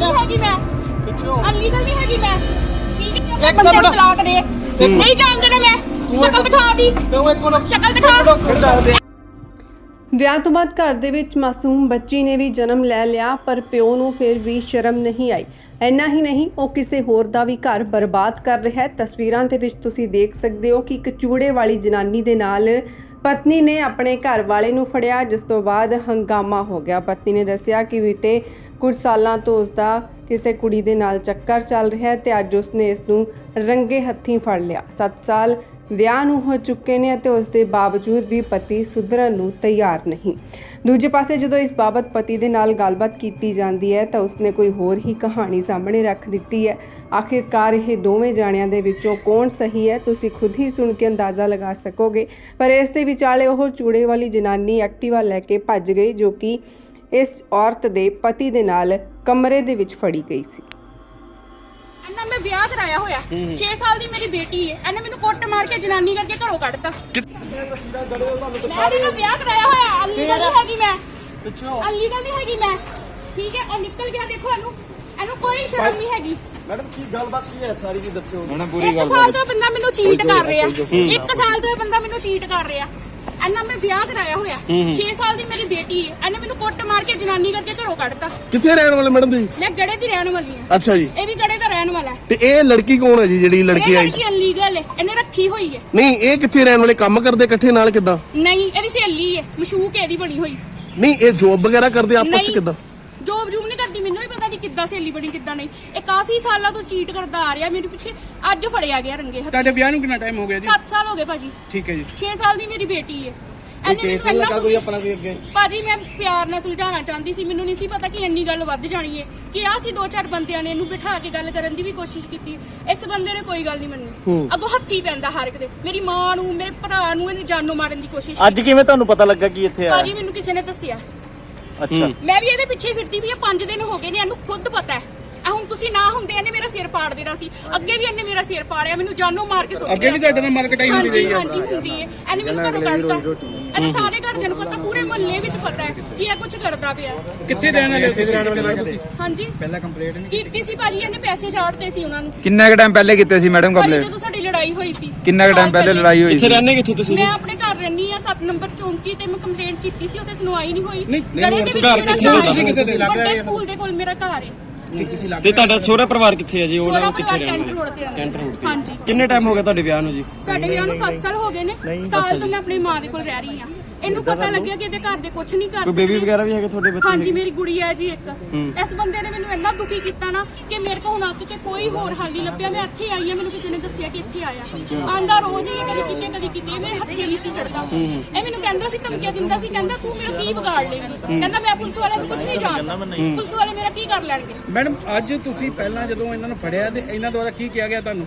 ਨਹੀਂ ਹੈਗੀ ਮੈਂ। ਪਿੱਛੋਂ। ਅਨਲੀਗਲ ਨਹੀਂ ਹੈਗੀ ਮੈਂ। ਠੀਕ ਹੈ ਇੱਕ ਬੰਦੇ ਨੂੰ ਮਿੰਟ। ਤਲਾਕ ਦੇ। ਨਹੀਂ ਜਾਣਦੇ ਨੇ ਮੈਂ। ਸ਼ਕਲ ਦਿਖਾ ਦੀ। ਕਿਉਂ ਇੱਕ ਮਿੰਟ ਸ਼ਕਲ ਦਿਖਾ। ਵਿਆਹ ਤੋਂ ਬਾਅਦ ਘਰ ਦੇ ਵਿੱਚ ਮਾਸੂਮ ਬੱਚੀ ਨੇ ਵੀ ਜਨਮ ਲੈ ਲਿਆ ਪਰ ਪਿਓ ਨੂੰ ਫਿਰ ਵੀ ਸ਼ਰਮ ਨਹੀਂ ਆਈ। ਇੰਨਾ ਹੀ ਨਹੀਂ ਉਹ ਕਿਸੇ ਹੋਰ ਦਾ ਵੀ ਘਰ ਬਰਬਾਦ ਕਰ ਰਿਹਾ ਹੈ। ਤਸਵੀਰਾਂ ਦੇ ਵਿੱਚ ਤੁਸੀਂ ਦੇਖ ਸਕਦੇ ਹੋ ਕਿ ਇੱਕ ਚੂੜੇ ਵਾਲੀ ਜਨਾਨੀ ਦੇ ਨਾਲ ਪਤਨੀ ਨੇ ਆਪਣੇ ਘਰ ਵਾਲੇ ਨੂੰ ਫੜਿਆ, ਜਿਸ ਤੋਂ ਬਾਅਦ ਹੰਗਾਮਾ ਹੋ ਗਿਆ। ਪਤਨੀ ਨੇ ਦੱਸਿਆ ਕਿ ਬੀਤੇ ਕੁਝ ਸਾਲਾਂ ਤੋਂ ਉਸ ਦਾ ਕਿਸੇ ਕੁੜੀ ਦੇ ਨਾਲ ਚੱਕਰ ਚੱਲ ਰਿਹਾ ਹੈ ਤੇ ਅੱਜ ਉਸਨੇ ਇਸ ਨੂੰ ਰੰਗੇ ਹੱਥੀਂ ਫੜ ਲਿਆ। 7 ਸਾਲ ਵਿਆਹ ਨੂੰ ਹੋ ਚੁੱਕੇ ਨੇ ਅਤੇ ਉਸ ਦੇ ਬਾਵਜੂਦ ਵੀ ਪਤੀ ਸੁਧਰਨ ਨੂੰ ਤਿਆਰ ਨਹੀਂ। ਦੂਜੇ ਪਾਸੇ ਜਦੋਂ ਇਸ ਬਾਬਤ ਪਤੀ ਦੇ ਨਾਲ ਗੱਲਬਾਤ ਕੀਤੀ ਜਾਂਦੀ ਹੈ ਤਾਂ ਉਸਨੇ ਕੋਈ ਹੋਰ ਹੀ ਕਹਾਣੀ ਸਾਹਮਣੇ ਰੱਖ ਦਿੱਤੀ ਹੈ। ਆਖਿਰਕਾਰ ਇਹ ਦੋਵੇਂ ਜਾਣਿਆਂ ਦੇ ਵਿੱਚੋਂ ਕੌਣ ਸਹੀ ਹੈ, ਤੁਸੀਂ ਖੁਦ ਹੀ ਸੁਣ ਕੇ ਅੰਦਾਜ਼ਾ ਲਗਾ ਸਕੋਗੇ। ਪਰ ਇਸ ਦੇ ਵਿਚਾਲੇ ਉਹ ਚੂੜੇ ਵਾਲੀ ਜਨਾਨੀ ਐਕਟਿਵਾ ਲੈ ਕੇ ਭੱਜ ਗਈ ਜੋ ਕਿ ਇਸ ਔਰਤ ਦੇ ਪਤੀ ਦੇ ਨਾਲ ਕਮਰੇ ਦੇ ਵਿੱਚ ਫੜੀ ਗਈ ਸੀ। ਅੰਨਾ ਮੈਂ ਵਿਆਹ ਕਰਾਇਆ ਹੋਇਆ। 6 ਸਾਲ ਦੀ ਮੇਰੀ ਬੇਟੀ ਹੈ ਇਹਨੇ ਮੈਨੂੰ ਕੁੱਟ ਮਾਰ ਕੇ ਜਨਾਨੀ ਕਰਕੇ ਘਰੋਂ ਕੱਢਤਾ। ਮੈਂ ਵੀ ਵਿਆਹ ਕਰਾਇਆ ਹੋਇਆ। ਅਨਲੀਗਲ ਨਹੀਂ ਹੈਗੀ ਮੈਂ। ਪਿੱਛੋਂ। ਅਨਲੀਗਲ ਨਹੀਂ ਹੈਗੀ ਮੈਂ। ਠੀਕ ਹੈ ਉਹ ਨਿਕਲ ਗਿਆ ਦੇਖੋ ਇਹਨੂੰ। ਇਹਨੂੰ ਕੋਈ ਸ਼ਰਮ ਨਹੀਂ ਹੈਗੀ। ਮੈਡਮ ਕੀ ਗੱਲਬਾਤ ਕੀ ਹੈ? ਸਾਰੀ ਜੀ ਦੱਸਿਓ। ਇੱਕ ਸਾਲ ਤੋਂ ਬੰਦਾ ਮੈਨੂੰ ਚੀਟ ਕਰ ਰਿਹਾ। ਇੱਕ ਸਾਲ ਤੋਂ ਇਹ ਬੰਦਾ ਮੈਨੂੰ ਚੀਟ ਕਰ ਰਿਹਾ। ਇਹਨਾਂ ਮੈਂ ਵਿਆਹ ਕਰਾਇਆ ਹੋਇਆ। 6 ਸਾਲ ਦੀ ਮੇਰੀ ਬੇਟੀ ਹੈ ਇਹਨੇ ਮੈਨੂੰ ਕੁੱਟ ਮਾਰ ਕੇ ਜਨਾਨੀ ਕਰਕੇ ਘਰੋਂ ਕੱਢਤਾ। ਕਿੱਥੇ ਰਹਿਣ ਵਾਲੇ ਮੈਡਮ ਤੁਸੀਂ? ਮੈਂ ਗੜੇ ਦੀ ਰਹਿਣ ਵਾਲੀ ਹਾਂ ਅੱਛਾ ਜੀ। ਇਹ ਵੀ ਗੜੇ ਦਾ ਰਹਿਣ ਵਾਲਾ ਹੈ। ਤੇ ਇਹ ਲੜਕੀ ਕੌਣ ਹੈ ਜੀ ਜਿਹੜੀ ਲੜਕੀ ਇਹ ਆਈ ਲੜਕੀ ਅਨਲੀਗਲ ਹੈ ਇਹਨੇ ਰੱਖੀ ਹੋਈ ਹੈ। ਨਹੀਂ ਇਹ ਕਿੱਥੇ ਰਹਿਣ ਵਾਲੇ ਕੰਮ ਕਰਦੇ ਇਕੱਠੇ ਨਾਲ ਕਿੱਦਾਂ? ਨਹੀਂ ਇਹਦੀ ਸਹੇਲੀ ਹੈ ਮਸ਼ੂਕ ਇਹਦੀ ਬਣੀ ਹੋਈ। ਨਹੀਂ ਇਹ ਜੋਬ ਵਗੈਰਾ ਕਰਦੇ ਆਪਸ ਚ ਨਹੀਂ ਕਿੱਦਾਂ? ਜੋਬ ਜੂਬ ਨਹੀਂ ਕਰਦੀ ਮੈਨੂੰ ਨਹੀਂ ਪਤਾ ਜੀ ਕਿੱਦਾਂ ਸਹੇਲੀ ਬਣੀ ਕਿੱਦਾਂ ਨਹੀਂ। ਇਹ ਕਾਫੀ ਸਾਲਾਂ ਤੋਂ ਚੀਟ ਕਰਦਾ ਆ ਰਿਹਾ ਮੇਰੇ ਪਿੱਛੇ ਅੱਜ ਫੜਿਆ ਗਿਆ ਰੰਗੇ ਹੱਥ। ਤੁਹਾਡੇ ਵਿਆਹ ਨੂੰ ਕਿੰਨਾ ਟਾਈਮ ਹੋ ਗਿਆ ਜੀ? 7 ਸਾਲ ਹੋ ਗਏ ਭਾਜੀ। ਠੀਕ ਹੈ ਜੀ। 6 ਸਾਲ ਦੀ ਮੇਰੀ ਬੇਟੀ ਹੈ। ਇਹਨੇ ਮੈਨੂੰ ਇੰਨਾ ਕੋਈ ਆਪਣਾ ਕੋਈ ਅੱਗੇ। ਭਾਜੀ ਮੈਂ ਪਿਆਰ ਨਾਲ ਸੁਲਝਾਉਣਾ ਚਾਹੁੰਦੀ ਸੀ। ਮੈਨੂੰ ਨਹੀਂ ਸੀ ਪਤਾ ਕਿ ਇੰਨੀ ਗੱਲ ਵੱਧ ਜਾਣੀ ਹੈ ਕਿ ਆ ਸੀ ਦੋ ਚਾਰ ਬੰਦਿਆਂ ਨੇ ਇਹਨੂੰ ਬਿਠਾ ਕੇ ਗੱਲ ਕਰਨ ਦੀ ਵੀ ਕੋਸ਼ਿਸ਼ ਕੀਤੀ। ਇਸ ਬੰਦੇ ਨੇ ਕੋਈ ਗੱਲ ਨਹੀਂ ਮੰਨੀ। ਅੱਗੋਂ ਹੱਥੀ ਪੈਂਦਾ ਹਰ ਇੱਕ ਦੇ। ਮੇਰੀ ਮਾਂ ਨੂੰ ਮੇਰੇ ਭਰਾ ਨੂੰ ਇਹਨੇ ਜਾਨੋਂ ਮਾਰਨ ਦੀ ਕੋਸ਼ਿਸ਼ ਅੱਜ ਕਿਵੇਂ ਤੁਹਾਨੂੰ ਪਤਾ ਲੱਗਾ ਕਿ ਇੱਥੇ ਆਇਆ? ਭਾਜੀ ਮੈਨੂੰ ਕਿਸੇ ਨੇ ਦੱਸਿਆ। ਅੱਛਾ। ਮੈਂ ਵੀ ਇਹਦੇ ਪਿੱਛੇ ਫਿਰਦੀ ਵੀ ਇਹ 5 ਦਿਨ ਹੋ ਗਏ ਨੇ ਇਹਨੂੰ ਖੁਦ ਪਤਾ ਹੈ। ਆ ਹੁਣ ਤੁਸੀਂ ਨਾ ਹੁੰਦੇ ਇਹਨੇ ਮੇਰਾ ਸਿਰ ਪਾੜ ਦੇਣਾ ਸੀ। ਅੱਗੇ ਵੀ ਇਹਨੇ ਮੇਰਾ ਸਿਰ ਪਾੜਿਆ ਮੈਨੂੰ ਜਾਨੋਂ ਮਾਰ ਕੇ ਸੁੱਟ ਅੱਗੇ ਵੀ ਤੁਹਾਡੇ ਨਾਲ ਮਾਰਕਟਾਈ ਹੁੰਦੀ ਹਾਂਜੀ ਰਹੀ ਹੈ ਹਾਂਜੀ ਹੁੰਦੀ ਹੈ ਇਹਨੇ ਮੈਨੂੰ ਘਰੋਂ ਕੱਢਤਾ। ਇਹਨੇ ਸਾਰੇ ਘਰਦਿਆਂ ਨੂੰ ਪਤਾ ਪੂਰੇ ਮੁਹੱਲੇ ਵਿੱਚ ਪਤਾ ਹੈ ਕਿ ਇਹ ਕੁਝ ਕਰਦਾ ਪਿਆ। ਕਿੱਥੇ ਰਹਿਣ ਵਾਲੇ ਹੋ ਤੁਸੀਂ? ਹਾਂਜੀ। ਪਹਿਲਾਂ ਕੰਪਲੇਂਟ ਨਹੀਂ ਕੀਤੀ ਸੀ ਭਾਜੀ ਇਹਨੇ ਪੈਸੇ ਛਾੜਦੇ ਸੀ ਉਹਨਾਂ ਨੂੰ। ਕਿੰਨਾ ਕੁ ਟਾਈਮ ਪਹਿਲੇ ਕੀਤੇ ਸੀ ਮੈਡਮ ਭਾਜੀ ਕੰਪਲੇਂਟ ਜਦੋਂ ਸਾਡੀ ਲੜਾਈ ਹੋਈ ਸੀ। ਕਿੰਨਾ ਕੁ ਟਾਈਮ ਪਹਿਲੇ ਲੜਾਈ ਹੋਈ ਇੱਥੇ ਸੀ? ਰਹਿੰਦੇ ਕਿੱਥੇ ਤੁਸੀਂ? ਮੈਂ ਆਪਣੇ ਘਰ ਰਹਿਣੀ ਆ 7 ਨੰਬਰ ਚੌਂਕੀ ਤੇ ਮੈਂ ਕੰਪਲੇਂਟ ਕੀਤੀ ਸੀ ਉਹਤੇ ਸੁਣਵਾਈ ਨਹੀਂ ਹੋਈ। ਨਹੀਂ, ਵਿੱਚ ਘਰ ਮੇਰਾ ਕਿੱਥੇ ਘਰ ਤੁਸੀਂ ਕਿੱਥੇ। ਵੱਡੇ ਸਕੂਲ ਦੇ ਕੋਲ ਮੇਰਾ ਘਰ ਹੈ ਤੇ ਤੁਹਾਡਾ ਸਹੁਰਾ ਪਰਿਵਾਰ ਕਿੱਥੇ ਹੈ ਜੀ? ਉਹਨਾਂ ਨੂੰ ਕਿੱਥੇ ਰਹਿਣ ਰੋਡ ਤੇ ਕੈਂਟ ਰੋਡ ਤੇ। ਹਾਂਜੀ। ਕਿੰਨੇ ਟਾਈਮ ਹੋ ਗਿਆ ਤੁਹਾਡੇ ਵਿਆਹ ਨੂੰ ਜੀ? ਸਾਡੇ ਵਿਆਹ ਨੂੰ 7 ਸਾਲ ਹੋ ਗਏ ਨੇ। ਸਾਲ ਤੋਂ ਮੈਂ ਆਪਣੀ ਮਾਂ ਦੇ ਕੋਲ ਰਹਿ ਰਹੀ ਆ ਇਹਨੂੰ ਪਤਾ ਲੱਗਿਆ ਕਿ ਇਹਦੇ ਘਰ ਦੇ ਕੁਝ ਨਹੀਂ ਕਰ ਕੋਈ ਬੇਬੀ ਵਗੈਰਾ ਵੀ ਹੈਗੇ ਤੁਹਾਡੇ ਬੱਚੇ ਹਾਂਜੀ ਮੇਰੀ ਗੁੜੀ ਹੈ ਜੀ ਇੱਕ। ਇਸ ਬੰਦੇ ਨੇ ਮੈਨੂੰ ਇੰਨਾ ਦੁਖੀ ਕੀਤਾ ਨਾ ਕਿ ਮੇਰੇ ਕੋਲ ਹੁਣ ਤੇ ਕੋਈ ਹੋਰ ਹੱਲ ਨਹੀਂ ਲੱਭਿਆ। ਮੈਂ ਇੱਥੇ ਆਈ ਆ ਮੈਨੂੰ ਕਿਸੇ ਨੇ ਦੱਸਿਆ ਕਿ ਇੱਥੇ ਆਇਆ। ਆਂਦਾ ਰੋਜ਼ ਹੀ ਇਹ ਕਦੀ ਕਿਤੇ ਕਦੀ ਕਿਤੇ ਮੇਰੇ ਹੱਥੇ ਨਹੀਂ ਸੀ ਚੜਦਾ। ਇਹ ਮੈਨੂੰ ਕਹਿੰਦਾ ਸੀ ਧਮਕੀਆਂ ਦਿੰਦਾ ਸੀ ਕਹਿੰਦਾ ਤੂੰ ਮੇਰਾ ਕੀ ਵਿਗਾੜ ਲੇਗੀ? ਕਹਿੰਦਾ ਮੈਂ ਪੁਲਿਸ ਵਾਲਿਆਂ ਨੂੰ ਕੁਝ ਨਹੀਂ ਜਾਣਦਾ। ਪੁਲਿਸ ਵਾਲੇ ਮੇਰਾ ਕੀ ਕਰ ਲੈਣਗੇ? ਮੈਡਮ ਅੱਜ ਤੁਸੀਂ ਪਹਿਲਾਂ ਜਦੋਂ ਇਹਨਾਂ ਨੂੰ ਫੜਿਆ ਤੇ ਇਹਨਾਂ ਦੁਆਰਾ ਕੀ ਕਿਹਾ ਗਿਆ ਤੁਹਾਨੂੰ?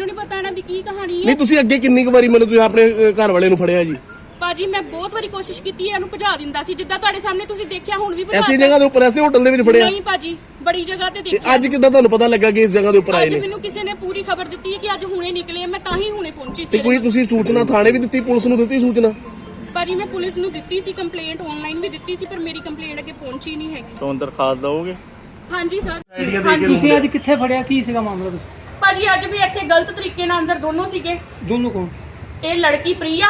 ਹੈ ਨਹੀਂ ਤੁਸੀਂ ਅੱਗੇ ਕਿੰਨੀ ਕੁ ਵਾਰੀ ਮੈਨੂੰ ਤੁਸੀਂ ਆਪਣੇ ਘਰ ਵਾਲੇ ਨੂੰ ਫੜਿਆ ਜੀ? ਭਾਜੀ ਮੈਂ ਬਹੁਤ ਵਾਰੀ ਕੋਸ਼ਿਸ਼ ਕੀਤੀ ਹੈ ਇਹਨੂੰ ਭਜਾ ਦਿੰਦਾ ਸੀ। ਜਿੱਦਾਂ ਤੁਹਾਡੇ ਸਾਹਮਣੇ ਤੁਸੀਂ ਦੇਖਿਆ ਹੁਣ ਵੀ ਭਜਾ ਐਸੀ। ਜਗ੍ਹਾ ਦੇ ਉੱਪਰ ਐਸੇ ਹੋਟਲ ਦੇ ਵਿੱਚ ਫੜਿਆ? ਨਹੀਂ ਭਾਜੀ ਬੜੀ ਜਗ੍ਹਾ ਤੇ ਤੇ ਦੇਖਿਆ। ਅੱਜ ਕਿੱਦਾਂ ਤੁਹਾਨੂੰ ਪਤਾ ਲੱਗਾ ਕਿ ਇਸ ਜਗ੍ਹਾ ਦੇ ਉੱਪਰ ਆਏ ਅੱਜ ਨੇ? ਮੈਨੂੰ ਕਿਸੇ ਨੇ ਪੂਰੀ ਖਬਰ ਦਿੱਤੀ ਹੈ ਕਿ ਅੱਜ ਹੁਣੇ ਨਿਕਲੇ ਆ, ਮੈਂ ਤਾਂ ਹੀ ਹੁਣੇ ਪਹੁੰਚੀ ਤੇ ਕੋਈ ਤੁਸੀਂ ਸੂਚਨਾ ਥਾਣੇ ਵੀ ਦਿੱਤੀ ਪੁਲਿਸ ਨੂੰ ਦਿੱਤੀ ਸੂਚਨਾ? ਭਾਜੀ ਮੈਂ ਪੁਲਿਸ ਨੂੰ ਦਿੱਤੀ ਸੀ ਕੰਪਲੇਂਟ ਆਨਲਾਈਨ ਵੀ ਦਿੱਤੀ ਸੀ ਪਰ ਮੇਰੀ ਕੰਪਲੇਂਟ ਅੱਗੇ ਪਹੁੰਚੀ ਨਹੀਂ ਹੈਗੀ। ਤੋਂ ਦਰਖਾਸਤ ਦਓਗੇ ਹਾਂਜੀ ਸਰ। ਤੁਸੀਂ ਅੱਜ ਕਿੱਥੇ ਫੜਿਆ? ਕੀ ਸੀਗਾ ਮਾਮਲਾ ਤੁਸੀਂ ਭਾਜੀ ਅੱਜ ਵੀ ਇੱਥੇ ਗਲਤ ਤਰੀਕੇ ਨਾਲ ਅੰਦਰ ਦੋਨੋਂ ਸੀਗੇ। ਦੋਨੋਂ ਕੌਣ? ਇਹ ਲੜਕੀ ਪ੍ਰਿਆ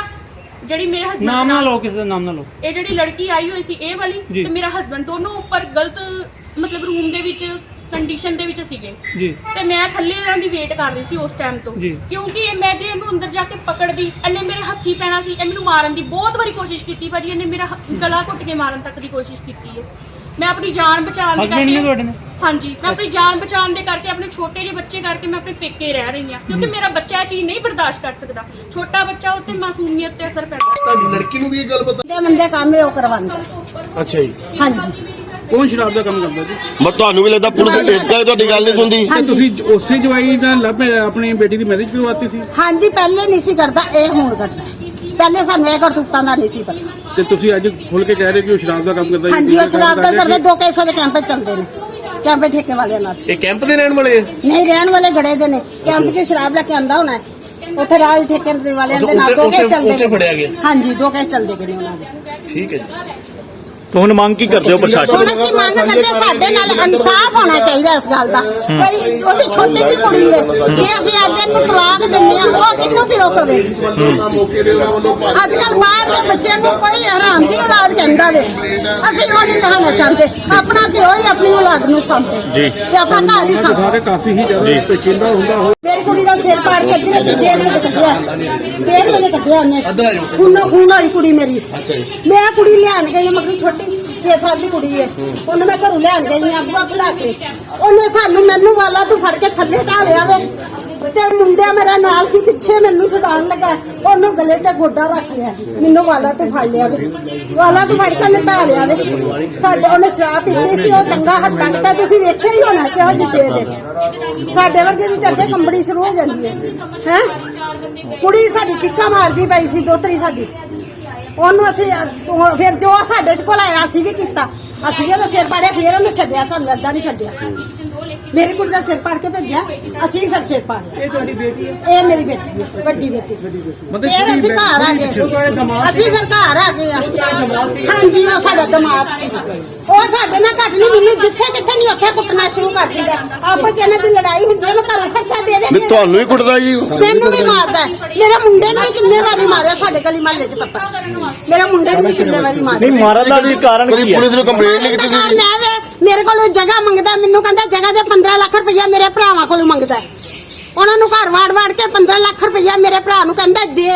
ਜਿਹੜੀ ਮੇਰੇ ਹਸਬੰਦ ਨਾਮ ਨਾ ਲਓ ਕਿਸੇ ਦਾ ਨਾਮ ਨਾ ਲਓ। ਇਹ ਜਿਹੜੀ ਲੜਕੀ ਆਈ ਹੋਈ ਸੀ ਇਹ ਵਾਲੀ ਜੀ। ਤੇ ਮੇਰਾ ਹਸਬੰਡ ਦੋਨੋਂ ਉੱਪਰ ਗਲਤ ਮਤਲਬ ਰੂਮ ਦੇ ਵਿੱਚ ਕੰਡੀਸ਼ਨ ਦੇ ਵਿੱਚ ਸੀਗੇ। ਜੀ। ਤੇ ਮੈਂ ਥੱਲੇ ਇਹਨਾਂ ਦੀ ਵੇਟ ਕਰ ਰਹੀ ਸੀ ਉਸ ਟਾਈਮ ਤੋਂ। ਜੀ। ਕਿਉਂਕਿ ਇਹ ਮੈਂ ਜੇ ਇਹਨੂੰ ਅੰਦਰ ਜਾ ਕੇ ਪਕੜਦੀ ਇਹਨੇ ਮੇਰੇ ਹੱਥੀ ਪੈਣਾ ਸੀ ਇਹ ਮੈਨੂੰ ਮਾਰਨ ਦੀ ਬਹੁਤ ਵਾਰੀ ਕੋਸ਼ਿਸ਼ ਕੀਤੀ ਭਾਜੀ ਇਹਨੇ ਮੇਰਾ ਹ- ਗਲਾ ਘੁੱਟ ਕੇ ਮਾਰਨ ਤੱਕ ਦੀ ਕੋਸ਼ਿਸ਼ ਕੀਤੀ ਹੈ। ਮੈਂ ਆਪਣੀ ਜਾਨ ਬਚਾਉਣ ਦੇ Husband ਨੇ ਤੁਹਾਡੇ ਨੇ? ਹਾਂਜੀ ਮੈਂ ਆਪਣੀ ਜਾਨ ਬਚਾਉਣ ਦੇ ਕਰਕੇ ਆਪਣੇ ਛੋਟੇ ਜਿਹੇ ਬੱਚੇ ਕਰਕੇ ਮੈਂ ਆਪਣੇ ਪੇਕੇ ਰਹਿ ਰਹੀ ਹਾਂ ਕਿਉਂਕਿ ਮੇਰਾ ਬੱਚਾ ਇਹ ਚੀਜ਼ ਨਹੀਂ ਬਰਦਾਸ਼ਤ ਕਰ ਸਕਦਾ। ਛੋਟਾ ਬੱਚਾ ਉੱਤੇ ਮਾਸੂਮੀਅਤ ਤੇ ਅਸਰ ਪੈਂਦਾ। ਤੁਹਾਡੀ ਲੜਕੀ ਨੂੰ ਵੀ ਇਹ ਗੱਲ ਪਤਾ ਦੇ ਬੰਦੇ ਕੰਮ ਹੈ ਉਹ ਕਰਵਾਉਂਦਾ। ਅੱਛਾ ਜੀ। ਹਾਂਜੀ। ਕੌਣ ਸ਼ਰਾਬ ਦਾ ਕੰਮ ਕਰਦਾ ਜੀ? ਬਸ ਤੁਹਾਨੂੰ ਵੀ ਲੱਗਦਾ ਪੁਲਿਸ ਨੇ ਭੇਜ ਕੇ ਤੁਹਾਡੀ ਗੱਲ ਨਹੀਂ ਸੁਣਦੀ। ਤੇ ਤੁਸੀਂ ਉਸੇ ਜਵਾਈ ਨਾਲ ਲੱਭ ਆਪਣੀ ਬੇਟੀ ਦੀ ਮੈਰਿਜ ਕਰਵਾਤੀ ਸੀ? ਹਾਂਜੀ ਪਹਿਲੇ ਨਹੀਂ ਸੀ ਕਰਦਾ ਇਹ ਹੁਣ ਕਰਦਾ। ਪਹਿਲੇ ਸਾਨੂੰ ਇਹ ਕਰਤੂਤਾਂ ਦਾ ਨਹੀਂ ਸੀ ਪਤਾ। ਤੇ ਤੁਸੀਂ ਅੱਜ ਖੁੱਲ ਕੇ ਕਹਿ ਰਹੇ ਕਿ ਉਹ ਸ਼ਰਾਬ ਦਾ ਕੰਮ ਕਰਦਾ ਜੀ। ਹਾਂਜੀ ਉਹ ਸ਼ਰਾਬ ਦਾ ਕਰਦੇ ਦੋ ਕੈਸਾਂ ਦੇ ਕੈਂਪ ਚੱਲਦੇ ਨੇ। ਕੈਂਪ ਠੇਕੇ ਵਾਲਿਆਂ ਨਾਲ। ਇਹ ਕੈਂਪ ਦੇ ਰਹਿਣ ਵਾਲੇ ਆ? ਨਹੀਂ ਰਹਿਣ ਵਾਲੇ ਗੜੇ ਦੇ ਨੇ। ਕੈਂਪ 'ਚ ਸ਼ਰਾਬ ਲੈ ਕੇ ਆਂਦਾ ਹੋਣਾ ਹੈ। ਉੱਥੇ ਰਾਜ ਠੇਕੇ ਦੇ ਵਾਲਿਆਂ ਦੇ ਨਾਲ ਦੋ ਕੇਸ ਚੱਲਦੇ ਗਿਆ। ਹਾਂਜੀ ਦੋ ਕੇਸ ਚੱਲਦੇ ਪਏ ਨੇ ਉਹਨਾਂ ਦੇ। ਠੀਕ ਹੈ ਜੀ। ਹੁਣ ਮੰਗ ਕੀ ਕਰਦੇ ਹੋ ਪ੍ਰਸ਼ਾਸਨ ਹੁਣ ਅਸੀਂ ਮੰਗ ਕਰਦੇ ਹਾਂ, ਸਾਡੇ ਨਾਲ ਇਨਸਾਫ ਹੋਣਾ ਚਾਹੀਦਾ ਇਸ ਗੱਲ ਦਾ। ਬਈ ਉਹਦੀ ਛੋਟੀ ਜਿਹੀ ਕੁੜੀ ਹੈ। ਜੇ ਅਸੀਂ ਅੱਜ ਇਹਨੂੰ ਤਲਾਕ ਦਿੰਦੇ ਆ ਉਹ ਕਿੰਨੂੰ ਪਿਓ ਕਵੇ ਅੱਜ ਕੱਲ ਬਾਹਰ ਦੇ ਬੱਚਿਆਂ ਨੂੰ ਕੋਈ ਹਰਾਮ ਦੀ ਔਲਾਦ ਕਹਿੰਦਾ ਵੇ। ਅਸੀਂ ਉਹ ਨਹੀਂ ਕਹਾਣਾ ਚਾਹੁੰਦੇ। ਆਪਣਾ ਪਿਓ ਹੀ ਆਪਣੀ ਔਲਾਦ ਨੂੰ ਸਾਂਭੇ ਜੀ। ਤੇ ਆਪਣਾ ਘਰ ਹੀ ਸਾਂਭੇ ਕਾਫੀ ਹੀ ਜ਼ਿਆਦਾ ਪੇਚਿੰਦਾ ਹੁੰਦਾ ਹੋ ਮੇਰੀ ਕੁੜੀ ਦਾ ਸਿਰ ਪਾੜ ਕੇ ਅੱਧੀ ਰਾਤੀ ਡੇਢ ਵਜੇ ਕੱਢਿਆ। ਡੇਢ ਵਜੇ ਕੱਢਿਆ ਉਹਨੇ। ਖੂਨ ਖੂਨ ਵਾਲੀ ਕੁੜੀ ਮੇਰੀ। ਮੈਂ ਕੁੜੀ ਲਿਆਣ ਗਈ ਮਤਲਬ ਛੋਟੀ 6 ਸਾਲ ਦੀ ਕੁੜੀ ਹੈ। ਉਹਨੂੰ ਮੈਂ ਘਰੋਂ ਲਿਆਣ ਗਈ ਆ ਬੁਆ ਖਿਲਾ ਕੇ। ਉਹਨੇ ਸਾਨੂੰ ਮੈਨੂੰ ਵਾਲਾ ਤੂੰ ਫੜ ਕੇ ਥੱਲੇ ਢਾਲਿਆ ਵੇ। ਤੇ ਮੁੰਡਾ ਮੇਰਾ ਨਾਲ ਸੀ, ਪਿੱਛੇ ਮੈਨੂੰ ਛਡਾਉਣ ਲੱਗਾ। ਉਹਨੂੰ ਗਲੇ ਤੇ ਗੋਡਾ ਰੱਖ ਲਿਆ। ਮੈਨੂੰ ਵਾਲਾ ਤੂੰ ਫੜ ਲਿਆ ਵੇ। ਵਾਲਾ ਤੂੰ ਫੜ ਕੇ ਉਹਨੇ ਢਾਲਿਆ ਵੇ। ਸਾਡੇ ਉਹਨੇ ਸ਼ਰਾਬ ਪੀਤੀ ਸੀ, ਉਹ ਚੰਗਾ ਹੱਟਾਂ ਕੀਤਾ ਤੁਸੀਂ ਵੇਖਿਆ ਹੀ ਹੋਣਾ ਕਿਹੋ ਜਿਹੀ ਸੇਧ ਹੈ। ਸਾਡੇ ਵਰਗੇ ਦੀ ਤਾਂ ਅੱਗੇ ਕੰਬੜੀ ਸ਼ੁਰੂ ਹੋ ਜਾਂਦੀ ਹੈ। ਹੈ? ਕੁੜੀ ਸਾਡੀ ਚਿੱਕਾ ਮਾਰਦੀ ਪਈ ਸੀ, ਦੋਤਰੀ ਸਾਡੀ। ਉਹਨੂੰ ਅਸੀਂ ਫਿਰ ਜੋ ਸਾਡੇ ਚ ਕੋਲ ਆਇਆ, ਅਸੀਂ ਵੀ ਕੀਤਾ। ਅਸੀਂ ਵੀ ਉਹਦਾ ਸਿਰ ਪਾੜਿਆ, ਫਿਰ ਉਹਨੇ ਛੱਡਿਆ, ਸਾਨੂੰ ਅੱਧਾ ਨਹੀਂ ਛੱਡਿਆ। ਮੇਰੀ ਕੁੜੀ ਦਾ ਸਿਰ ਪਾੜ ਕੇ ਭੇਜਿਆ। ਅਸੀਂ ਫਿਰ ਸਿਰ ਪਾੜ ਲਿਆ। ਇਹ ਤੁਹਾਡੀ ਬੇਟੀ ਹੈ? ਇਹ ਮੇਰੀ ਬੇਟੀ ਹੈ ਵੱਡੀ ਬੇਟੀ। ਮਤਲਬ ਫਿਰ ਅਸੀਂ ਘਰ ਆ ਗਏ। ਅਸੀਂ ਫਿਰ ਘਰ ਆ ਗਏ ਆ। ਹਾਂਜੀ ਉਹ ਸਾਡਾ ਦਿਮਾਗ ਸੀ। ਉਹ ਸਾਡੇ ਨਾਲ ਘੱਟ ਨਹੀਂ ਮੈਨੂੰ ਜਿੱਥੇ ਕਿੱਥੇ ਨਹੀਂ ਉੱਥੇ ਕੁੱਟਣਾ ਸ਼ੁਰੂ ਕਰ ਦਿੰਦਾ। ਆਪਸ ਚ ਇਹਨਾਂ ਦੀ ਲੜਾਈ ਹੁੰਦੀ ਹੈ ਮੈਂ ਘਰੋਂ ਖਰਚਾ ਦੇ ਨਹੀਂ ਦੇ ਤੁਹਾਨੂੰ ਹੀ ਕੁੱਟਦਾ ਜੀ। ਮੈਨੂੰ ਵੀ ਮਾਰਦਾ ਹੈ। ਮੇਰੇ ਮੁੰਡੇ ਨੂੰ ਵੀ ਕਿੰਨੇ ਵਾਰੀ ਮਾਰਿਆ ਸਾਡੇ ਗਲੀ ਮਹੱਲੇ 'ਚ ਪਤਾ। ਮੇਰੇ ਮੁੰਡੇ ਨੂੰ ਵੀ ਕਿੰਨੇ ਵਾਰੀ ਮਾਰਿਆ। ਮਾਰਨ ਦਾ ਵੀ ਕਾਰਨ ਕਦੀ ਪੁਲਿਸ ਨੂੰ ਕੰਪਲੇਂਟ ਨਹੀਂ ਕੀਤੀ ਤੁਸੀਂ? ਲੈ ਵੇ ਮੇਰੇ ਕੋਲੋਂ ਜਗ੍ਹਾ ਮੰਗਦਾ ਮੈਨੂੰ ਕਹਿੰਦਾ ਜਗ੍ਹਾ ਦੇ 15 ਲੱਖ ਰੁਪਇਆ ਮੇਰੇ ਭਰਾਵਾਂ ਕੋਲੋਂ ਮੰਗਦਾ। ਉਹਨਾਂ ਨੂੰ ਘਰ ਵਾੜ ਵਾੜ ਕੇ 15 ਲੱਖ ਰੁਪਇਆ ਮੇਰੇ ਭਰਾ ਨੂੰ ਕਹਿੰਦਾ ਦੇ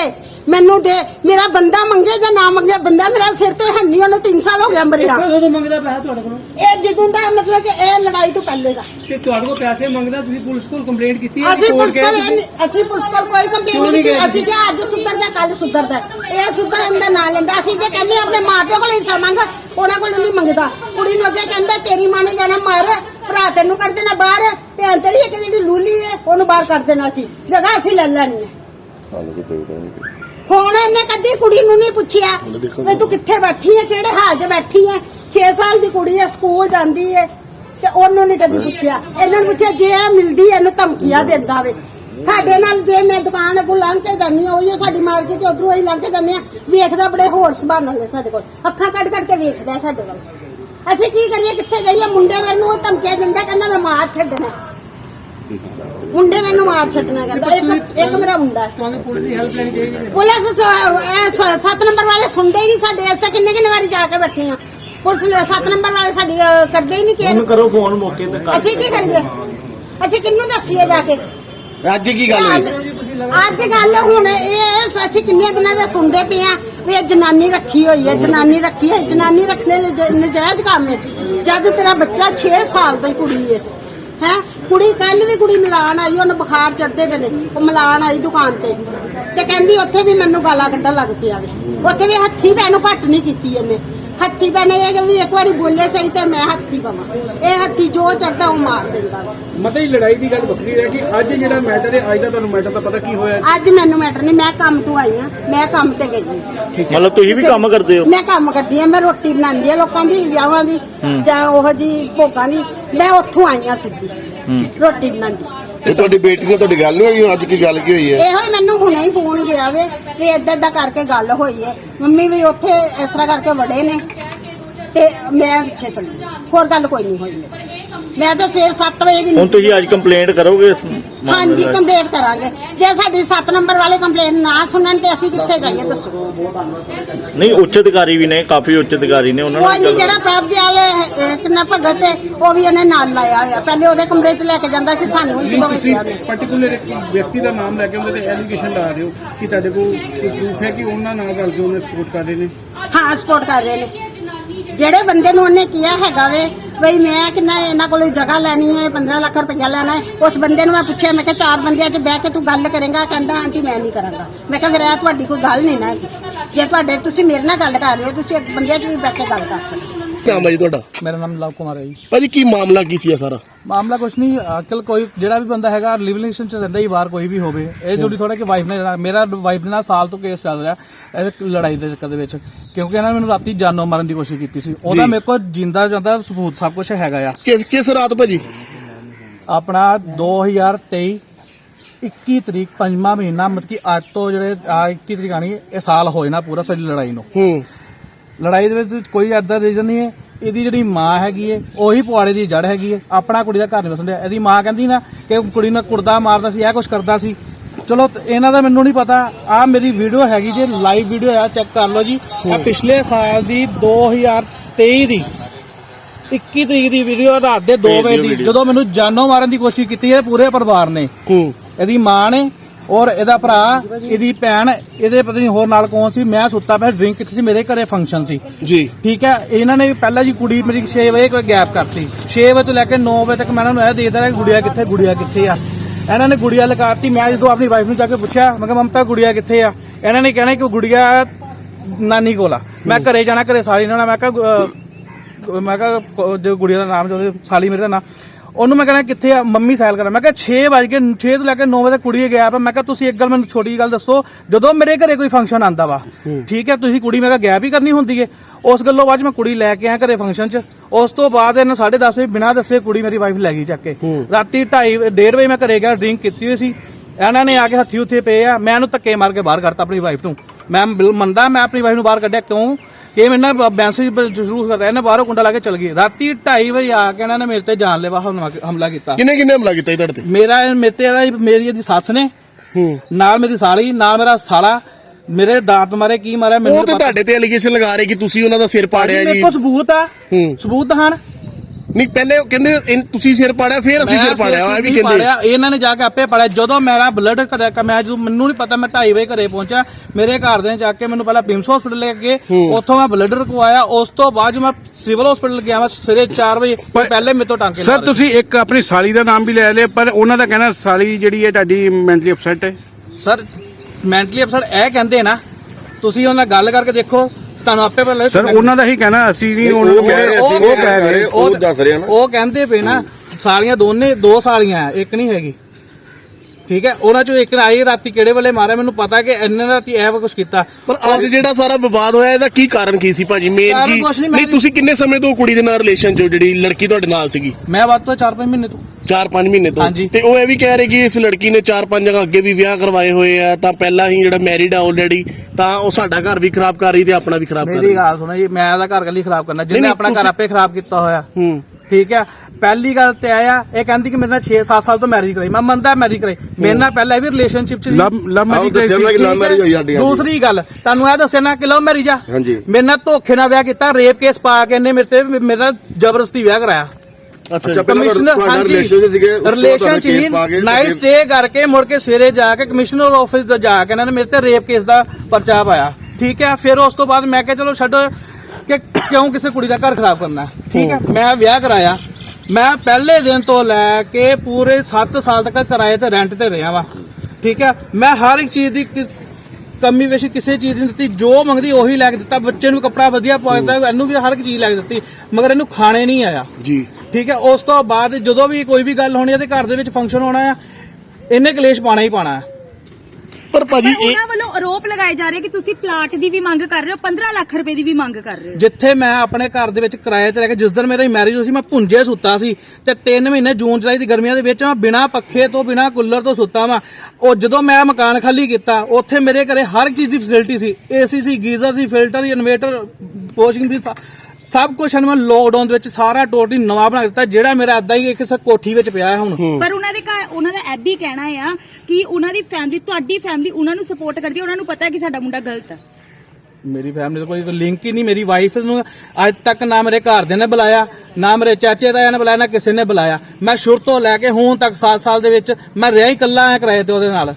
ਮੈਨੂੰ ਦੇ ਮੇਰਾ ਬੰਦਾ ਮੰਗੇ ਜਾਂ ਨਾ ਮੰਗੇ ਬੰਦਾ ਮੇਰਾ ਸਿਰ ਤੇ ਹੈ ਨਹੀਂ ਉਹਨੂੰ 3 ਸਾਲ ਹੋ ਗਿਆ ਮਰਿਆ ਕਦੋਂ ਮੰਗਦਾ ਪੈਸਾ ਤੁਹਾਡੇ ਕੋਲੋਂ? ਇਹ ਜਦੋਂ ਦਾ ਮਤਲਬ ਕਿ ਇਹ ਲੜਾਈ ਤੋਂ ਪਹਿਲੇ ਦਾ। ਕਿ ਤੁਹਾਡੇ ਕੋਲ ਪੈਸੇ ਮੰਗਦਾ ਤੁਸੀਂ ਪੁਲਿਸ ਕੋਲ ਕੰਪਲੇਂਟ ਕੀਤੀ ਹੈ ਅਸੀਂ ਪੁਲਿਸ ਕੋਲ ਅਸੀਂ ਪੁਲਿਸ ਕੋਲ ਕੋਈ ਕੰਪਲੇਂਟ ਨਹੀਂ ਕੀਤੀ? ਅਸੀਂ ਕਿਹਾ ਅੱਜ ਸੁਧਰਦਾ ਕੱਲ ਸੁਧਰਦਾ। ਇਹ ਸੁਧਰਨ ਦਾ ਨਾਂ ਲੈਂਦਾ ਅਸੀਂ ਜੇ ਕਹਿੰਦੇ ਆਪਣੇ ਮਾਪਿਓ ਕੋਲ ਹਿੱਸਾ ਮੰਗ ਉਹਨਾਂ ਕੋਲ ਨਹੀਂ ਮੰਗਦਾ। ਕੁੜੀ ਨੂੰ ਅੱਗੇ ਕਹਿੰਦਾ ਤੇਰੀ ਮਾਂ ਨੇ ਜਾਣਾ ਮਾਰ ਭਰਾ ਤੈਨੂੰ ਕੱਢ ਦੇਣਾ ਬਾਹਰ ਭੈਣ ਤੇਰੀ ਇੱਕ ਜਿਹੜੀ ਲੂਲੀ ਹੈ ਉਹਨੂੰ ਬਾਹਰ ਕੱਢ ਦੇਣਾ ਸੀ। ਜਗ੍ਹਾ ਅਸੀਂ ਲੈ ਲੈਣੀ ਹੈ ਹੁਣ ਇਹਨੇ ਕਦੀ ਕੁੜੀ ਨੂੰ ਨਹੀਂ ਪੁੱਛਿਆ ਵੀ ਤੂੰ ਕਿੱਥੇ ਬੈਠੀ ਹੈ ਕਿਹੜੇ ਹਾਲ 'ਚ ਬੈਠੀ ਹੈ 6 ਸਾਲ ਦੀ ਕੁੜੀ ਹੈ ਸਕੂਲ ਜਾਂਦੀ ਹੈ ਤੇ ਉਹਨੂੰ ਨਹੀਂ ਕਦੀ ਪੁੱਛਿਆ। ਇਹਨਾਂ ਨੂੰ ਪੁੱਛਿਆ ਜੇ ਇਹ ਮਿਲਦੀ ਹੈ ਇਹਨੂੰ ਧਮਕੀਆਂ ਦਿੰਦਾ ਵੇ। ਸਾਡੇ ਨਾਲ ਜੇ ਮੈਂ ਦੁਕਾਨ ਅੱਗੋਂ ਲੰਘ ਕੇ ਜਾਂਦੀ ਹਾਂ ਉਹੀ ਸਾਡੀ ਮਾਰਕੀਟ ਤੇ ਉਧਰੋਂ ਹੀ ਲੰਘ ਕੇ ਜਾਂਦੇ ਆ ਵੇਖਦਾ ਬੜੇ ਹੋਰ ਸੁਭਾਅ ਨਾਲ ਸਾਡੇ ਕੋਲ। ਅੱਖਾਂ ਕੱਢ ਕੱਢ ਕੇ ਵੇਖਦਾ ਹੈ ਸਾਡੇ ਵੱਲ ਅਸੀਂ ਕੀ ਕਰੀਏ ਕਿੱਥੇ ਜਾਈਏ? ਮੁੰਡੇ ਮੈਨੂੰ ਉਹ ਧਮਕੀਆਂ ਦਿੰਦਾ ਕਹਿੰਦਾ ਮੈਂ ਮਾਰ ਛੱਡਣਾ। ਮੁੰਡੇ ਮੈਨੂੰ ਮਾਰ ਛੱਡਣਾ ਕਹਿੰਦਾ। ਇੱਕ ਇੱਕ ਮੇਰਾ ਮੁੰਡਾ ਹੈ। ਤੁਹਾਨੂੰ ਪੁਲਿਸ ਦੀ ਹੈਲਪ ਲੈਣੀ ਚਾਹੀਦੀ ਹੈ। ਪੁਲਿਸ ਸ- ਇਹ ਸ- ਸੱਤ ਨੰਬਰ ਵਾਲੇ ਸੁਣਦੇ ਹੀ ਨਹੀਂ ਸਾਡੇ ਇੱਥੇ ਕਿੰਨੇ ਕਿੰਨੇ ਵਾਰੀ ਜਾ ਕੇ ਬੈਠੇ ਆ ਪੁਲਿਸ ਨੇ ਸੱਤ ਨੰਬਰ ਵਾਲੇ ਸਾਡੀ ਕਰਦੇ ਹੀ ਨਹੀਂ ਕੇਅਰ ਕਰੋ ਫੋਨ ਮੌਕੇ ਤੇ ਅਸੀਂ ਕੀ ਕਰੀਏ? ਅਸੀਂ ਕਿੰਨੂੰ ਦੱਸੀਏ ਜਾ ਕੇ? ਅੱਜ ਕੀ ਗੱਲ ਅੱਜ ਅੱਜ ਗੱਲ ਹੁਣ ਇਹ ਅਸੀਂ ਕਿੰਨੇ ਦਿਨਾਂ ਦੇ ਸੁਣਦੇ ਪਏ ਆ ਵੀ ਇਹ ਜਨਾਨੀ ਰੱਖੀ ਹੋਈ ਹੈ, ਜਨਾਨੀ ਰੱਖੀ ਹੈ, ਜਨਾਨੀ ਰੱਖਣੇ ਨਜ- ਨਜਾਇਜ਼ ਕੰਮ ਹੈ। ਜਦ ਤੇਰਾ ਬੱਚਾ 6 ਸਾਲ ਦੀ ਕੁੜੀ ਹੈ ਹੈ? ਕੁੜੀ ਕੱਲ ਵੀ ਕੁੜੀ ਮਿਲਾਣ ਆਈ, ਉਹਨੂੰ ਬੁਖਾਰ ਚੜਦੇ ਪਏ ਨੇ, ਉਹ ਮਿਲਾਨ ਆਈ ਦੁਕਾਨ ਤੇ। ਤੇ ਕਹਿੰਦੀ ਉੱਥੇ ਵੀ ਮੈਨੂੰ ਗਾਲਾਂ ਕੱਢਣ ਲੱਗ ਪਿਆ ਵੇ। ਉੱਥੇ ਵੀ ਹੱਥੀ ਭੈਣ ਘੱਟ ਨਹੀਂ ਕੀਤੀ ਇਹਨੇ ਹੱਥੀ ਜੇ ਵੀ ਇੱਕ ਵਾਰੀ ਬੋਲੇ ਸਹੀ ਤੇ ਮੈਂ ਹੱਥੀ ਪਵਾਂ। ਇਹ ਹੱਥੀ ਜੋ ਚੜਦਾ ਉਹ ਮਾਰ ਦਿੰਦਾ। ਵਾ ਮਤਲਬ ਇਹ ਲੜਾਈ ਦੀ ਗੱਲ ਵੱਖਰੀ ਹੈ ਕਿ ਅੱਜ ਜਿਹੜਾ ਮੈਟਰ ਹੈ ਅੱਜ ਦਾ ਤੁਹਾਨੂੰ ਮੈਟਰ ਦਾ ਪਤਾ ਕੀ ਹੋਇਆ? ਅੱਜ ਮੈਨੂੰ ਮੈਟਰ ਨਹੀਂ ਮੈਂ ਕੰਮ ਤੋਂ ਆਈ ਆ ਮੈਂ ਕੰਮ ਤੇ ਗਈ ਹੋਈ ਸੀ। ਮਤਲਬ ਤੁਸੀਂ ਵੀ ਕੰਮ ਕਰਦੇ ਹੋ? ਮੈਂ ਕੰਮ ਕਰਦੀ ਆ ਮੈਂ ਰੋਟੀ ਬਣਾਉਂਦੀ ਆ ਲੋਕਾਂ ਦੀ ਵਿਆਹਾਂ ਦੀ ਜਾਂ ਉਹ ਜੀ ਭੋਗਾਂ ਦੀ। ਮੈਂ ਉੱਥੋਂ ਆਈ ਆ ਸਿੱਧੀ ਰੋਟੀ ਬਣਾਉਂਦੀ। ਇਹ ਤੁਹਾਡੀ ਬੇਟੀ ਨਾਲ ਤੁਹਾਡੀ ਗੱਲ ਹੋਈ, ਅੱਜ ਕੀ ਗੱਲ ਕੀ ਹੋਈ ਹੈ? ਇਹੋ ਹੀ ਮੈਨੂੰ ਹੁਣੇ ਹੀ ਫੋਨ ਗਿਆ ਵੇ, ਵੀ ਏਦਾਂ ਏਦਾਂ ਕਰਕੇ ਗੱਲ ਹੋਈ ਹੈ। ਮੰਮੀ ਵੀ ਉੱਥੇ ਇਸ ਤਰ੍ਹਾਂ ਕਰਕੇ ਵੜੇ ਨੇ, ਤੇ ਮੈਂ ਪਿੱਛੇ ਚੱਲੀ ਹੋਰ ਗੱਲ ਕੋਈ ਨਹੀਂ ਹੋਈ ਮੇਰੀ ਮੈਂ ਤਾਂ ਸਵੇਰ 7 ਵਜੇ ਦੀ ਹੁਣ ਤੁਸੀਂ ਅੱਜ ਕੰਪਲੇਂਟ ਕਰੋਗੇ ਇਸ ਮਾਮਲੇ ਹਾਂਜੀ ਦਾ? ਕੰਪਲੇਂਟ ਕਰਾਂਗੇ। ਜੇ ਸਾਡੀ 7 ਨੰਬਰ ਵਾਲੇ ਕੰਪਲੇਂਟ ਨਾ ਸੁਣਨ ਤੇ ਅਸੀਂ ਕਿੱਥੇ ਜਾਈਏ ਦੱਸੋ। ਨਹੀਂ ਉੱਚ ਅਧਿਕਾਰੀ ਵੀ ਨੇ ਕਾਫੀ ਉੱਚ ਅਧਿਕਾਰੀ ਨੇ ਉਹਨਾਂ ਕੋਈ ਨਾਲ ਨਹੀਂ ਗੱਲ- ਜਿਹੜਾ ਕਿੰਨਾ ਭਗਤ ਹੈ ਉਹ ਵੀ ਉਹਨੇ ਨਾਲ ਲਾਇਆ ਹੋਇਆ। ਪਹਿਲੇ ਉਹਦੇ ਕਮਰੇ 'ਚ ਲੈ ਕੇ ਜਾਂਦਾ ਸੀ ਸਾਨੂੰ ਹੀ ਜਦੋਂ ਤੁਸੀਂ ਵੇਖਿਆ ਉਹਨੇ ਪਾਰਟਿਕੂਲਰ ਇੱਕ ਵਿਅਕਤੀ ਦਾ ਨਾਮ ਲੈ ਕੇ ਉਹਦੇ ਤੇ ਐਲੀਗੇਸ਼ਨ ਲਾ ਰਹੇ ਹੋ ਕਿ ਤੁਹਾਡੇ ਕੋਲ ਕੋਈ ਪ੍ਰੂਫ ਹੈ ਕਿ ਉਹਨਾਂ ਨਾਲ ਰਲ ਕੇ ਉਹਨੇ ਸਪੋਰਟ ਕਰ ਰਹੇ ਨੇ? ਹਾਂ ਸਪੋਰਟ ਕਰ ਰਹੇ ਨੇ। ਜਿਹੜੇ ਬੰਦੇ ਨੂੰ ਉਹਨੇ ਕਿਹਾ ਹੈਗਾ ਵੇ ਬਈ ਮੈਂ ਕਿੰਨਾ ਇਹਨਾਂ ਕੋਲੋਂ ਜਗ੍ਹਾ ਲੈਣੀ ਹੈ 15 ਲੱਖ ਰੁਪਇਆ ਲੈਣਾ ਹੈ। ਉਸ ਬੰਦੇ ਨੂੰ ਮੈਂ ਪੁੱਛਿਆ, ਮੈਂ ਕਿਹਾ ਚਾਰ ਬੰਦਿਆਂ 'ਚ ਬਹਿ ਕੇ ਤੂੰ ਗੱਲ ਕਰੇਗਾ, ਕਹਿੰਦਾ, ਆਂਟੀ, ਮੈਂ ਨਹੀਂ ਕਰਾਂਗਾ। ਮੈਂ ਕਿਹਾ, ਫਿਰ ਇਹ ਤੁਹਾਡੀ ਕੋਈ ਗੱਲ ਨਹੀਂ ਨਾ ਹੈਗੀ। ਜੇ ਤੁਹਾਡੇ, ਤੁਸੀਂ ਮੇਰੇ ਨਾਲ ਗੱਲ ਕਰ ਰਹੇ ਹੋ, ਤੁਸੀਂ ਇੱਕ ਬੰਦਿਆਂ 'ਚ ਵੀ ਬਹਿ ਕੇ ਗੱਲ ਕਰ ਸਕਦੇ ਹੋ। ਨਾਮ ਹੈ ਜੀ ਤੁਹਾਡਾ? ਮੇਰਾ ਨਾਮ ਲਵ ਕੁਮਾਰ ਹੈ ਜੀ। ਭਾਜੀ ਕੀ ਮਾਮਲਾ ਕੀ ਸੀ ਇਹ ਸਾਰਾ? ਮਾਮਲਾ ਕੁਛ ਨਹੀਂ ਅਕਲ ਕੋਈ ਜਿਹੜਾ ਵੀ ਬੰਦਾ ਹੈਗਾ ਲਿਵ ਰਿਲੇਸ਼ਨ ਚ ਰਹਿੰਦਾ ਹੀ ਬਾਹਰ ਕੋਈ ਵੀ ਹੋਵੇ। ਇਹ ਜੁੜੀ ਥੋੜਾ ਕਿ ਵਾਈਫ ਨੇ ਮੇਰਾ ਵਾਈਫ ਦੇ ਨਾਲ ਸਾਲ ਤੋਂ ਕੇਸ ਚੱਲ ਰਿਹਾ ਇਹ ਲੜਾਈ ਦੇ ਚੱਕਰ ਦੇ ਵਿੱਚ। ਕਿਉਂਕਿ ਇਹਨਾਂ ਨੇ ਮੈਨੂੰ ਰਾਤੀ ਜਾਨੋਂ ਮਾਰਨ ਦੀ ਕੋਸ਼ਿਸ਼ ਕੀਤੀ ਸੀ। ਉਹਦਾ ਮੇਰੇ ਕੋਲ ਜਿੰਦਾ ਜਾਂਦਾ ਸਬੂਤ ਸਭ ਕੁਝ ਹੈਗਾ ਆ। ਕਿਸ ਕਿਸ ਰਾਤ ਭਾਜੀ? ਆਪਣਾ 2023 21 ਤਰੀਕ ਪੰਜਵਾਂ ਮਹੀਨਾ ਮਤਲਬ ਕਿ ਅੱਜ ਤੋਂ ਜਿਹੜੇ ਆ 21 ਤਰੀਕ ਆਣੀ ਇਹ ਸਾਲ ਹੋਏ ਨਾ ਪੂਰਾ ਸਾਡੀ ਲੜਾਈ ਨੂੰ। ਹੂੰ। ਲੜਾਈ ਦੇ ਵਿੱਚ ਕੋਈ ਐਦਾ ਰੀਜ਼ਨ ਨਹੀਂ ਹੈ। ਇਹਦੀ ਜਿਹੜੀ ਮਾਂ ਹੈਗੀ ਏ ਉਹੀ ਪੁਆੜੇ ਦੀ ਜੜ ਹੈਗੀ ਏ ਆਪਣਾ ਕੁੜੀ ਦਾ ਘਰ ਨਹੀਂ ਵਸਣ ਡਿਆ। ਇਹਦੀ ਮਾਂ ਕਹਿੰਦੀ ਨਾ ਕਿ ਕੁੜੀ ਨੂੰ ਕੁੜਦਾ ਮਾਰਦਾ ਸੀ ਇਹ ਕੁਝ ਕਰਦਾ ਸੀ। ਚਲੋ ਇਹਨਾਂ ਦਾ ਮੈਨੂੰ ਨਹੀਂ ਪਤਾ। ਆ ਮੇਰੀ ਵੀਡੀਓ ਹੈਗੀ ਜੇ ਲਾਈਵ ਵੀਡੀਓ ਆ ਚੈੱਕ ਕਰ ਲਓ ਜੀ। ਆ ਪਿਛਲੇ ਸਾਲ ਦੀ 2023 ਦੀ 21 ਤਰੀਕ ਦੀ ਵੀਡੀਓ ਰਾਤ ਦੇ 2 ਵਜੇ ਦੀ। ਜਦੋਂ ਮੈਨੂੰ ਜਾਨੋਂ ਮਾਰਨ ਦੀ ਕੋਸ਼ਿਸ਼ ਕੀਤੀ ਹੈ ਪੂਰੇ ਪਰਿਵਾਰ ਨੇ। ਹੂੰ। ਇਹਦੀ ਮਾਂ ਨੇ ਔਰ ਇਹਦਾ ਭਰਾ ਇਹਦੀ ਭੈਣ ਇਹਦੇ ਪਤਾ ਨਹੀਂ ਹੋਰ ਨਾਲ ਕੌਣ ਸੀ? ਮੈਂ ਸੁੱਤਾ ਪਿਆ ਡਰਿੰਕ ਕੀਤੀ ਸੀ ਮੇਰੇ ਘਰੇ ਫੰਕਸ਼ਨ ਸੀ। ਜੀ। ਠੀਕ ਹੈ ਇਹਨਾਂ ਨੇ ਪਹਿਲਾਂ ਜੀ ਕੁੜੀ ਮੇਰੀ 6 ਵਜੇ ਕੋਈ ਗੈਪ ਕਰਤੀ। 6 ਵਜੇ ਤੋਂ ਲੈ ਕੇ 9 ਵਜੇ ਤੱਕ ਮੈਂ ਇਹਨਾਂ ਨੂੰ ਇਹ ਦੇਖਦਾ ਰਿਹਾ ਗੁੜੀਆ ਕਿੱਥੇ ਗੁੜੀਆ ਕਿੱਥੇ ਆ। ਇਹਨਾਂ ਨੇ ਗੁੜੀਆ ਲਗਾਤੀ ਮੈਂ ਜਦੋਂ ਆਪਣੀ ਵਾਈਫ ਨੂੰ ਜਾ ਕੇ ਪੁੱਛਿਆ ਮੈਂ ਕਿਹਾ ਮਮਤਾ ਗੁੜੀਆ ਕਿੱਥੇ ਆ? ਇਹਨਾਂ ਨੇ ਕਹਿਣਾ ਕਿ ਗੁੜੀਆ ਨਾਨੀ ਕੋਲ ਆ। ਮੈਂ ਘਰੇ ਜਾਣਾ ਘਰੇ ਸਾਲੀ ਨਾਲ ਮੈਂ ਕਿਹਾ ਮੈਂ ਕਿਹਾ ਗੁੜੀਆ ਦਾ ਨਾਮ ਜੋ ਸਾਲੀ ਮੇਰੇ ਦਾ ਨਾਮ ਉਹਨੂੰ ਮੈਂ ਕਹਿੰਦਾ ਕਿੱਥੇ ਆ? ਮੰਮੀ ਸਾਇਲ ਕਰਾਂ ਮੈਂ ਕਿਹਾ 6 ਵਜੇ ਕੇ 6 ਤੋਂ ਲੈ ਕੇ 9 ਵਜੇ ਤੱਕ ਕੁੜੀ ਗਿਆ ਮੈਂ ਕਿਹਾ ਤੁਸੀਂ ਇੱਕ ਗੱਲ ਮੈਨੂੰ ਛੋਟੀ ਗੱਲ ਦੱਸੋ ਜਦੋਂ ਮੇਰੇ ਘਰੇ ਕੋਈ ਫੰਕਸ਼ਨ ਆਂਦਾ ਵਾ ਠੀਕ ਹੈ ਤੁਸੀਂ ਕੁੜੀ ਮੈਂ ਕਿਹਾ ਗੈਪ ਹੀ ਕਰਨੀ ਹੁੰਦੀ ਏ। ਉਸ ਗੱਲੋਂ ਬਾਅਦ ਮੈਂ ਕੁੜੀ ਲੈ ਕੇ ਆਇਆ ਘਰੇ ਫੰਕਸ਼ਨ 'ਚ। ਉਸ ਤੋਂ ਬਾਅਦ ਇਹਨੇ 10:30 ਵਜੇ ਬਿਨਾਂ ਦੱਸੇ ਕੁੜੀ ਮੇਰੀ ਵਾਈਫ ਲੈ ਗਈ ਚੱਕ ਕੇ। ਰਾਤੀ 2:30 1:30 ਵਜੇ ਮੈਂ ਘਰੇ ਗਿਆ ਡਰਿੰਕ ਕੀਤੀ ਹੋਈ ਸੀ। ਇਹਨਾਂ ਨੇ ਆ ਕੇ ਹੱਥੀ ਉੱਥੇ ਪਏ ਆ। ਮੈਂ ਇਹਨੂੰ ਧੱਕੇ ਮਾਰ ਕੇ ਬਾਹਰ ਕੱਢਤਾ ਆਪਣੀ ਵਾਈਫ ਨੂੰ। ਮੈਂ ਮੰਨਦਾ ਮੈਂ ਆਪਣੀ ਵਾਈਫ ਨੂੰ ਬਾਹਰ ਕੱਢਿਆ। ਕਿਉਂ? ਕਿ ਮੇਰੇ ਨਾਲ ਬੈਂਸ ਸ਼ੁਰੂ ਕਰਦਾ ਇਹਨੇ ਬਾਹਰੋਂ ਕੁੰਡਾ ਲਾ ਕੇ ਚਲ ਗਈ। ਰਾਤੀ 2:30 ਵਜੇ ਆ ਕੇ ਇਹਨਾਂ ਨੇ ਮੇਰੇ ਤੇ ਜਾਨਲੇਵਾ ਹਮਲਾ ਹਮਲਾ ਕੀਤਾ। ਕਿੰਨੇ ਕਿੰਨੇ ਹਮਲਾ ਕੀਤਾ ਜੀ ਤੁਹਾਡੇ ਤੇ? ਮੇਰਾ ਮੇਰੇ ਤੇ ਇਹਦਾ ਮੇਰੀ ਇਹਦੀ ਸੱਸ ਨੇ। ਹੂੰ। ਨਾਲ ਮੇਰੀ ਸਾਲੀ ਨਾਲ ਮੇਰਾ ਸਾਲਾ। ਮੇਰੇ ਦਾੰਤ ਮਾਰੇ ਕੀ ਮਾਰਿਆ ਮੈਨੂੰ ਉਹ ਤੇ ਤੁਹਾਡੇ ਤੇ ਅਲੀਗੇਸ਼ਨ ਲਗਾ ਰਹੇ ਕਿ ਤੁਸੀਂ ਉਹਨਾਂ ਦਾ ਸਿਰ ਪਾੜਿਆ ਮੇਰੇ ਜੀ। ਕੋਲ ਸਬੂਤ ਆ। ਹੂੰ। ਸਬੂਤ ਦਹਾਨ ਨਹੀਂ ਪਹਿਲੇ ਉਹ ਕਹਿੰਦੇ ਇਨ- ਤੁਸੀਂ ਸਿਰ ਪਾੜਿਆ ਫਿਰ ਅਸੀਂ ਸਿਰ ਪਾੜਿਆ ਇਹ ਵੀ ਕਹਿੰਦੇ। ਪਾੜਿਆ ਇਹਨਾਂ ਨੇ ਜਾ ਕੇ ਆਪੇ ਪੜਿਆ। ਜਦੋਂ ਮੇਰਾ ਬਲੱਡ ਕਰਿਆ ਮੈਂ ਜਦੋਂ ਮੈਨੂੰ ਨਹੀਂ ਪਤਾ ਮੈਂ 2:30 ਵਜੇ ਘਰੇ ਪਹੁੰਚਾ ਮੇਰੇ ਘਰ ਦੇ ਜਾ ਕੇ ਮੈਨੂੰ ਪਹਿਲਾਂ ਬਿਮਸ ਹਸਪੀਟਲ ਲੈ ਕੇ ਗਏ। ਉੱਥੋਂ ਮੈਂ ਬਲੱਡ ਰਕਵਾਇਆ ਉਸ ਤੋਂ ਬਾਅਦ ਜਦੋਂ ਮੈਂ ਸਿਵਲ ਹਸਪੀਟਲ ਗਿਆ ਮੈਂ ਸਵੇਰੇ 4 ਵਜੇ ਪਹਿਲੇ ਮੇਰੇ ਤੋਂ ਟਾਂਕੇ ਸਰ ਮਾਰੇ। ਤੁਸੀਂ ਇੱਕ ਆਪਣੀ ਸਾਲੀ ਦਾ ਨਾਮ ਵੀ ਲੈ ਲਿਆ ਪਰ ਉਹਨਾਂ ਦਾ ਕਹਿਣਾ ਸਾਲੀ ਜਿਹੜੀ ਹੈ ਤੁਹਾਡੀ ਮੈਂਟਲੀ ਅਪਸੈਟ ਹੈ। ਸਰ ਮੈਂਟਲੀ ਅਪਸੈਟ ਇਹ ਕਹਿੰਦੇ ਨਾ ਤੁਸੀਂ ਉਹਨਾਂ ਨਾਲ ਗੱਲ ਕਰਕੇ ਦੇਖੋ ਤੁਹਾਨੂੰ ਆਪੇ ਪਤਾ ਲੱਗੇ ਸਰ ਉਹਨਾਂ ਦਾ ਹੀ ਕਹਿਣਾ ਅਸੀਂ ਨਹੀਂ ਕਹਿ ਰਹੇ ਉਹ ਉਹ ਕਹਿ ਰਹੇ। ਉਹ ਦੱਸ ਰਿਹਾ ਨਾ। ਉਹ ਕਹਿੰਦੇ ਪਏ ਨਾ ਸਾਲੀਆਂ ਦੋਨੇ ਦੋ ਸਾਲੀਆਂ ਇੱਕ ਨਹੀਂ ਹੈਗੀ। ਠੀਕ ਹੈ? ਉਹਨਾਂ ਚੋਂ ਇੱਕ ਨੇ ਆਈ ਰਾਤੀ ਕਿਹੜੇ ਵੇਲੇ ਮਾਰਿਆ? ਮੈਨੂੰ ਪਤਾ ਕਿ ਇੰਨੇ ਰਾਤੀ ਇਹ ਕੁਝ ਕੀਤਾ। ਪਰ ਅੱਜ ਜਿਹੜਾ ਸਾਰਾ ਵਿਵਾਦ ਹੋਇਆ ਇਹਦਾ ਕੀ ਕਾਰਨ ਕੀ ਸੀ ਭਾਜੀ? ਮੇਨ ਕਾਰਨ ਕੀ? ਨਹੀਂ, ਮੈਂ- ਨਹੀਂ ਤੁਸੀਂ ਕਿੰਨੇ ਸਮੇਂ ਤੋਂ ਕੁੜੀ ਦੇ ਨਾਲ ਰਿਲੇਸ਼ਨ ਚ ਜਿਹੜੀ ਲੜਕੀ ਤੁਹਾਡੇ ਨਾਲ ਸੀਗੀ? ਮੈਂ ਵੱਧ ਤੋਂ 4-5 ਮਹੀਨੇ ਤੋਂ। 4-5 ਮਹੀਨੇ ਤੋਂ? ਹਾਂਜੀ। ਤੇ ਉਹ ਇਹ ਵੀ ਕਹਿ ਰਹੇ ਕਿ ਇਸ ਲੜਕੀ ਨੇ 4-5 ਜਗ੍ਹਾ ਅੱਗੇ ਵੀ ਵਿਆਹ ਕਰਵਾਏ ਹੋਏ ਆ ਤਾਂ ਪਹਿਲਾਂ ਹੀ ਜਿਹੜਾ ਮੈਰਿਡ ਆ ਆਲਰੇਡੀ ਤਾਂ ਉਹ ਸਾਡਾ ਘਰ ਵੀ ਖਰਾਬ ਕਰ ਰਹੀ ਤੇ ਆਪਣਾ ਵੀ ਖਰਾਬ ਕਰ ਮੇਰੀ ਰਹੀ। ਗੱਲ ਸੁਣੋ ਜੀ ਮੈਂ ਇਹਦਾ ਘਰ ਕੱਲੀ ਖਰਾਬ ਕਰਨਾ। ਜਿਹਨੇ ਨਹੀਂ, ਆਪਣਾ ਘਰ ਤੁਸੀਂ- ਆਪੇ ਖਰਾਬ ਕੀਤਾ ਹੋਇਆ। ਹੂੰ। ਠੀਕ ਹੈ? ਪਹਿਲੀ ਗੱਲ ਤੇ ਆਇਆ ਇਹ ਕਹਿੰਦੀ ਕਿ ਮੇਰੇ ਨਾਲ 6-7 ਸਾਲ ਤੋਂ ਮੈਰਿਜ ਕਰਾਈ। ਮੈਂ ਮੰਨਦਾ ਮੈਰਿਜ ਕਰਾਈ। ਮੇਰੇ ਨਾਲ ਪਹਿਲਾਂ ਵੀ ਰਿਲੇਸ਼ਨਸ਼ਿਪ ਚ ਲਵ ਲਵ ਮੈਰਿਜ ਠੀਕ ਹੈ? ਦੂਸਰੀ ਗੱਲ ਤੁਹਾਨੂੰ ਇਹ ਦੱਸਿਆ ਨਾ ਕਿ ਲਵ ਮੈਰਿਜ ਆ। ਮੇਰੇ ਨਾਲ ਧੋਖੇ ਨਾਲ ਵਿਆਹ ਕੀਤਾ ਰੇਪ ਕੇਸ ਪਾ ਕੇ ਇਹਨੇ ਮੇਰੇ ਤੇ ਮੇਰੇ ਨਾਲ ਜ਼ਬਰਦਸਤੀ ਵਿਆਹ ਕਰਾਇਆ। ਅੱਛਾ ਕਮਿਸ਼ਨਰ ਰਿਲੇਸ਼ਨ ਚ ਹੀ ਨਾਈਟ ਸਟੇ ਕਰਕੇ ਮੁੜ ਕੇ ਸਵੇਰੇ ਜਾ ਕੇ ਕਮਿਸ਼ਨਰ ਆਫਿਸ ਤੇ ਜਾ ਕੇ ਇਹਨਾਂ ਨੇ ਮੇਰੇ ਤੇ ਰੇਪ ਕੇਸ ਦਾ ਪਰਚਾ ਪਾਇਆ। ਠੀਕ ਹੈ ਫਿਰ ਉਸ ਤੋਂ ਬਾਅਦ ਮੈਂ ਕਿਹਾ ਚਲੋ ਛੱਡੋ ਕਿ ਕਿਉਂ ਕਿਸੇ ਕੁੜੀ ਦਾ ਘਰ ਖਰਾਬ ਕਰਨਾ ਠੀਕ ਹੈ। ਮੈਂ ਵਿਆਹ ਕਰਾਇਆ। ਮੈਂ ਪਹਿਲੇ ਦਿਨ ਤੋਂ ਲੈ ਕੇ ਪੂਰੇ 7 ਸਾਲ ਤੱਕ ਕਿਰਾਏ ਤੇ ਰੈਂਟ ਤੇ ਰਿਹਾ ਵਾਂ। ਠੀਕ ਹੈ? ਮੈਂ ਹਰ ਇੱਕ ਚੀਜ਼ ਦੀ ਕਮੀ ਵੇਸ਼ੀ ਕਿਸੇ ਚੀਜ਼ ਨਹੀਂ ਦਿੱਤੀ। ਜੋ ਮੰਗਦੀ ਉਹੀ ਲੈ ਕੇ ਦਿੱਤਾ। ਬੱਚੇ ਨੂੰ ਕੱਪੜਾ ਵਧੀਆ ਪਾ ਦਿੱਤਾ ਇਹਨੂੰ ਵੀ ਹਰ ਇੱਕ ਚੀਜ਼ ਲੈ ਕੇ ਦਿੱਤੀ। ਮਗਰ ਇਹਨੂੰ ਖਾਣੇ ਨਹੀਂ ਆਇਆ। ਜੀ। ਠੀਕ ਹੈ? ਉਸ ਤੋਂ ਬਾਅਦ ਜਦੋਂ ਵੀ ਕੋਈ ਵੀ ਗੱਲ ਹੋਣੀ ਹੈ ਤੇ ਘਰ ਦੇ ਵਿੱਚ ਫੰਕਸ਼ਨ ਹੋਣਾ ਆ ਇਹਨੇ ਕਲੇਸ਼ ਪਾਣਾ ਹੀ ਪਾਣਾ ਹੈ ਪਰ ਭਾਜੀ ਇਹ ਉਹਨਾਂ ਵੱਲੋਂ ਆਰੋਪ ਲਗਾਏ ਜਾ ਰਹੇ ਕਿ ਤੁਸੀਂ ਪਲਾਟ ਦੀ ਵੀ ਮੰਗ ਕਰ ਰਹੇ ਹੋ 15 ਲੱਖ ਰੁਪਏ ਦੀ ਵੀ ਮੰਗ ਕਰ ਰਹੇ ਹੋ। ਜਿੱਥੇ ਮੈਂ ਆਪਣੇ ਘਰ ਦੇ ਵਿੱਚ ਕਿਰਾਏ ਤੇ ਰਹਿ ਕੇ ਜਿਸ ਦਿਨ ਮੇਰੀ ਮੈਰਿਜ ਹੋਈ ਸੀ ਮੈਂ ਭੁੰਜੇ ਸੁੱਤਾ ਸੀ ਤੇ 3 ਮਹੀਨੇ ਜੂਨ ਜੁਲਾਈ ਦੀ ਗਰਮੀਆਂ ਦੇ ਵਿੱਚ ਮੈਂ ਬਿਨਾ ਪੱਖੇ ਤੋਂ ਬਿਨਾ ਕੂਲਰ ਤੋਂ ਸੁੱਤਾ ਵਾਂ। ਉਹ ਜਦੋਂ ਮੈਂ ਮਕਾਨ ਖਾਲੀ ਕੀਤਾ ਉੱਥੇ ਮੇਰੇ ਘਰੇ ਹਰ ਇੱਕ ਚੀਜ਼ ਦੀ ਫੈਸਿਲਿਟੀ ਸੀ ਏਸੀ ਸੀ ਗੀਜ਼ਰ ਸੀ ਫਿਲਟਰ ਇਨਵੇਟਰ ਵਾਸ਼ਿੰਗ ਦੀ ਸਾ- ਸਭ ਕੁਝ ਹਨ ਮੈਂ ਲੋਕਡਾਊਨ ਦੇ ਵਿੱਚ ਸਾਰਾ ਟੋਟਲੀ ਨਵਾਂ ਬਣਾ ਦਿੱਤਾ ਜਿਹੜਾ ਮੇਰਾ ਅੱਧਾ ਹੀ ਇੱਕ ਸ- ਕੋਠੀ ਵਿੱਚ ਪਿਆ ਹੈ ਹੁਣ। ਪਰ ਉਹਨਾਂ ਦੇ ਘਰ ਉਹਨਾਂ ਦਾ ਐ ਵੀ ਕਹਿਣਾ ਆ ਕਿ ਉਹਨਾਂ ਦੀ ਫੈਮਿਲੀ ਤੁਹਾਡੀ ਫੈਮਿਲੀ ਉਹਨਾਂ ਨੂੰ ਸਪੋਰਟ ਕਰਦੀ ਹੈ ਉਹਨਾਂ ਨੂੰ ਪਤਾ ਹੈ ਕਿ ਸਾਡਾ ਮੁੰਡਾ ਗਲਤ ਹੈ ਮੇਰੀ ਫੈਮਿਲੀ ਦਾ ਕੋਈ ਲਿੰਕ ਹੀ ਨਹੀਂ ਮੇਰੀ ਵਾਈਫ ਨੂੰ ਅੱਜ ਤੱਕ ਨਾ ਮੇਰੇ ਘਰਦਿਆਂ ਨੇ ਬੁਲਾਇਆ ਨਾ ਮੇਰੇ ਚਾਚੇ ਤਾਇਆ ਨੇ ਬੁਲਾਇਆ ਨਾ ਕਿਸੇ ਨੇ ਬੁਲਾਇਆ। ਮੈਂ ਸ਼ੁਰੂ ਤੋਂ ਲੈ ਕੇ ਹੁਣ ਤੱਕ 7 ਸਾਲ ਦੇ ਵਿੱਚ ਮੈਂ ਰਿਹਾ ਹੀ ਇਕੱਲਾ ਆ ਕਿਰਾਏ ਤੇ ਉਹਦੇ ਨਾਲ।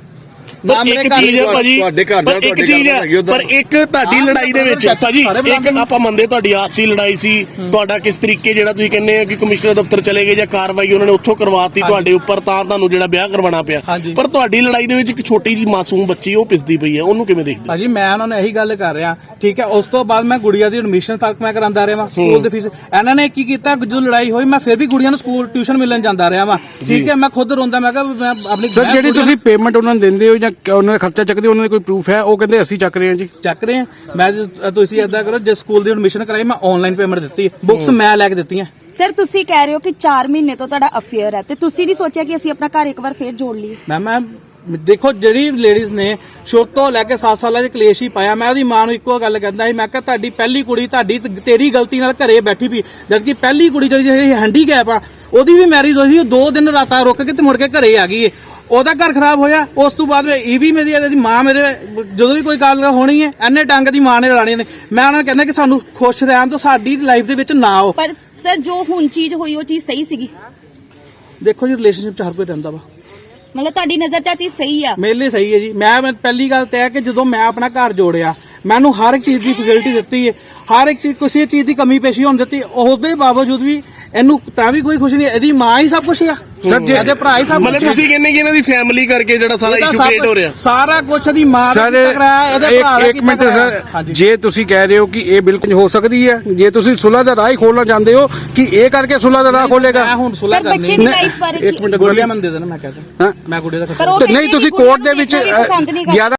ਪਰ ਮੇਰੇ ਇੱਕ ਘਰ ਚੀਜ਼ ਹੈ ਭਾਜੀ ਤੁਹਾਡੇ ਘਰ ਦਾ, ਪਰ ਇੱਕ ਤੁਹਾਡੇ ਚੀਜ਼ ਘਰ ਦਾ ਹੈਗੀ ਹੈ ਉੱਧਰ। ਪਰ ਇੱਕ ਤੁਹਾਡੀ ਹਾਂ, ਲੜਾਈ ਦੇ ਵਿੱਚ ਸਾਰੇ ਭਾਜੀ ਬੁਲਾਉਂਦੇ ਇੱਕ ਆਪਾਂ ਮੰਨਦੇ ਤੁਹਾਡੀ ਆਪਸੀ ਲੜਾਈ ਸੀ ਤੁਹਾਡਾ ਕਿਸ ਤਰੀਕੇ ਜਿਹੜਾ ਤੁਸੀਂ ਕਹਿੰਦੇ ਆ ਕਿ ਕਮਿਸ਼ਨਰ ਦਫ਼ਤਰ ਚਲੇ ਗਏ ਜਾਂ ਕਾਰਵਾਈ ਉਹਨਾਂ ਨੇ ਉੱਥੋਂ ਕਰਵਾਤੀ ਤੁਹਾਡੇ ਉੱਪਰ ਤਾਂ ਤੁਹਾਨੂੰ ਜਿਹੜਾ ਵਿਆਹ ਕਰਵਾਉਣਾ ਪਿਆ। ਹਾਂਜੀ। ਪਰ ਤੁਹਾਡੀ ਲੜਾਈ ਦੇ ਵਿੱਚ ਇੱਕ ਛੋਟੀ ਜੀ ਮਾਸੂਮ ਬੱਚੀ ਉਹ ਪਿਸਦੀ ਪਈ ਹੈ ਉਹਨੂੰ ਕਿਵੇਂ ਦੇਖਦੇ ਭਾਜੀ ਮੈਂ ਉਹਨਾਂ ਨੂੰ ਇਹੀ ਗੱਲ ਕਰ ਰਿਹਾ ਠੀਕ ਹੈ ਉਸ ਤੋਂ ਬਾਅਦ ਮੈਂ ਗੁੜੀਆ ਦੀ ਐਡਮਿਸ਼ਨ ਤੱਕ ਮੈਂ ਕਰਾਂਦਾ ਰਿਹਾ ਵਾਂ ਸਕੂਲ ਦੀ ਫੀਸ ਇਹਨਾਂ ਨੇ ਕੀ ਕੀਤਾ ਜਦੋਂ ਲੜਾਈ ਹੋਈ ਮੈਂ ਫਿਰ ਵੀ ਗੁੜੀਆ ਨੂੰ ਸਕੂਲ ਟਿਊਸ਼ਨ ਮਿਲਣ ਜਾਂਦਾ ਰਿਹਾ ਵਾਂ ਠੀਕ ਹੈ ਮੈਂ ਖੁਦ ਰੋਂਦਾ ਮੈਂ ਕਿਹਾ ਮੈਂ ਆਪਣੀ ਸਰ ਜਿਹੜੀ ਤੁਸੀਂ ਪੇਮੈਂਟ ਉਹਨਾਂ ਨੂੰ ਦਿੰਦੇ ਹੋ ਜਾਂ ਕ- ਉਹਨਾਂ ਦਾ ਖਰਚਾ ਚੱਕਦੇ ਉਹਨਾਂ ਦੇ ਕੋਈ ਪ੍ਰੂਫ ਹੈ? ਉਹ ਕਹਿੰਦੇ ਅਸੀਂ ਚੱਕ ਰਹੇ ਹਾਂ ਜੀ। ਚੱਕ ਰਹੇ ਆ ਮੈਂ ਜੇ- ਤੁਸੀਂ ਏਦਾਂ ਕਰੋ ਜੇ ਸਕੂਲ ਦੀ ਐਡਮਿਸ਼ਨ ਕਰਾਈ ਮੈਂ ਆਨਲਾਈਨ ਪੇਮੈਂਟ ਦਿੱਤੀ ਬੁੱਕਸ ਮੈਂ ਲੈ ਕੇ ਦਿੱਤੀਆਂ। ਸਰ ਤੁਸੀਂ ਕਹਿ ਰਹੇ ਹੋ ਕਿ 4 ਮਹੀਨੇ ਤੋਂ ਤੁਹਾਡਾ ਅਫੇਅਰ ਹੈ ਤੇ ਤੁਸੀਂ ਨਹੀਂ ਸੋਚਿਆ ਕਿ ਅਸੀਂ ਆਪਣਾ ਘਰ ਇੱਕ ਵਾਰ ਫੇਰ ਜੋੜ ਲਈਏ? ਮੈਂ ਮੈਂ ਦੇਖੋ ਜਿਹੜੀ ਲੇਡੀਜ਼ ਨੇ ਸ਼ੁਰੂ ਤੋਂ ਲੈ ਕੇ 7 ਸਾਲਾਂ ਦੇ ਕਲੇਸ਼ ਹੀ ਪਾਇਆ ਮੈਂ ਉਹਦੀ ਮਾਂ ਨੂੰ ਇੱਕੋ ਗੱਲ ਕਹਿੰਦਾ ਸੀ ਮੈਂ ਕਿਹਾ ਤੁਹਾਡੀ ਪਹਿਲੀ ਕੁੜੀ ਤੁਹਾਡੀ ਤੇ ਤੇਰੀ ਗਲਤੀ ਨਾਲ ਘਰੇ ਬੈਠੀ ਪਈ। ਜਦ ਕਿ ਪਹਿਲੀ ਕੁੜੀ ਜਿਹੜੀ ਹੈਂਡੀਕੈਪ ਆ ਉਹਦੀ ਵੀ ਮੈਰਿਜ ਹੋਈ ਸੀ ਉਹ ਦੋ ਦਿਨ ਰਾਤਾਂ ਰੁਕ ਕੇ ਤੇ ਮੁੜ ਕੇ ਘਰੇ ਆ ਗਈ ਏ। ਉਹਦਾ ਘਰ ਖਰਾਬ ਹੋਇਆ ਉਸ ਤੋਂ ਬਾਅਦ ਇਹ ਵੀ ਮੇਰੀ ਇਹਦੀ ਮਾਂ ਮੇਰੇ ਜਦੋਂ ਵੀ ਕੋਈ ਗੱਲ ਹੋਣੀ ਹੈ ਐਨੇ ਟੰਗ ਦੀ ਮਾਂ ਨੇ ਲੜਾਣੀ ਨੇ ਮੈਂ ਉਹਨਾਂ ਨੂੰ ਕਹਿੰਦਾ ਕਿ ਸਾਨੂੰ ਖੁਸ਼ ਰਹਿਣ ਤੋਂ ਸਾਡੀ ਲਾਈਫ ਦੇ ਵਿੱਚ ਨਾ ਆਓ। ਪਰ ਸਰ ਜੋ ਹੁਣ ਚੀਜ਼ ਹੋਈ ਉਹ ਚੀਜ਼ ਸਹੀ ਸੀਗੀ? ਦੇਖੋ ਜੀ ਰਿਲੇਸ਼ਨਸ਼ਿਪ ਚ ਹਰ ਕੋਈ ਰਹਿੰਦਾ ਵਾ। ਮਤਲਬ ਤੁਹਾਡੀ ਨਜ਼ਰ 'ਚ ਆ ਚੀਜ਼ ਸਹੀ ਆ? ਮੇਰੇ ਲਈ ਸਹੀ ਹੈ ਜੀ। ਮੈਂ ਮੈਂ ਪਹਿਲੀ ਗੱਲ ਤੇ ਹੈ ਕਿ ਜਦੋਂ ਮੈਂ ਆਪਣਾ ਘਰ ਜੋੜਿਆ ਮੈਨੂੰ ਹਰ ਇੱਕ ਚੀਜ਼ ਦੀ ਫੈਸਿਲਿਟੀ ਦਿੱਤੀ ਹੈ। ਹਰ ਇੱਕ ਚੀਜ਼ ਕਿਸੇ ਚੀਜ਼ ਦੀ ਕਮੀ ਪੇਸ਼ੀ ਹੋਣ ਦਿੱਤੀ ਉਸ ਦੇ ਬਾਵਜੂਦ ਵੀ ਇਹਨੂੰ ਤਾਂ ਵੀ ਕੋਈ ਖੁਸ਼ ਨਹੀਂ ਇਹਦੀ ਮਾਂ ਹੀ ਸਭ ਕੁਝ ਆ। ਸਰ, ਜੇ- ਇਹਦੇ ਭਰਾ ਹੀ ਸਭ ਮਤਲਬ ਕੁਛ ਆ। ਤੁਸੀਂ ਕਹਿੰਦੇ ਕਿ ਇਹਨਾਂ ਦੀ ਫੈਮਿਲੀ ਕਰਕੇ ਜਿਹੜਾ ਸਾਰਾ ਇਹਦਾ ਇਸ਼ੂ ਸਭ- ਕ੍ਰੀਏਟ ਹੋ ਰਿਹਾ। ਸਾਰਾ ਕੁਝ ਦੀ ਮਾਂ ਦਾ ਸਰ ਕੀਤਾ ਕਰਾਇਆ ਇਹਦੇ ਭਰਾ ਦਾ ਇੱਕ ਇੱਕ ਕੀਤਾ ਮਿੰਟ ਕਰਾਇਆ। ਸਰ ਹਾਂਜੀ। ਜੇ ਤੁਸੀਂ ਕਹਿ ਰਹੇ ਹੋ ਕਿ ਇਹ ਬਿਲਕੁਲ ਹੋ ਸਕਦੀ ਹੈ ਜੇ ਤੁਸੀਂ ਸੁਲ੍ਹਾ ਦਾ ਰਾਹ ਹੀ ਖੋਲਣਾ ਚਾਹੁੰਦੇ ਹੋ ਕਿ ਇਹ ਕਰਕੇ ਸੁਲ੍ਹਾ ਦਾ ਰਾਹ ਖੋਲੇਗਾ। ਮੈਂ ਹੁਣ ਸੁਲਾ ਸਰ ਕਰਨੀ ਬੱਚੇ ਦੀ ਨਹੀਂ, ਲਾਈਫ ਬਾਰੇ ਇੱਕ ਮਿੰਟ ਗੁੜੀਆ ਮਨ ਦੇ ਦੇਣਾ ਮੈਂ ਕਹਿੰਦਾ ਹਾਂ? ਮੈਂ ਗੁੜੀਆ ਦਾ ਪਰ ਉਹ ਤੇ ਕਹਿੰਦੇ ਨਹੀਂ ਤੁਸੀਂ ਕੋਰਟ ਦੇ ਵਿੱਚ ਨੂੰ ਪਸੰਦ ਨਹੀਂ ਕਰਦੇ। 11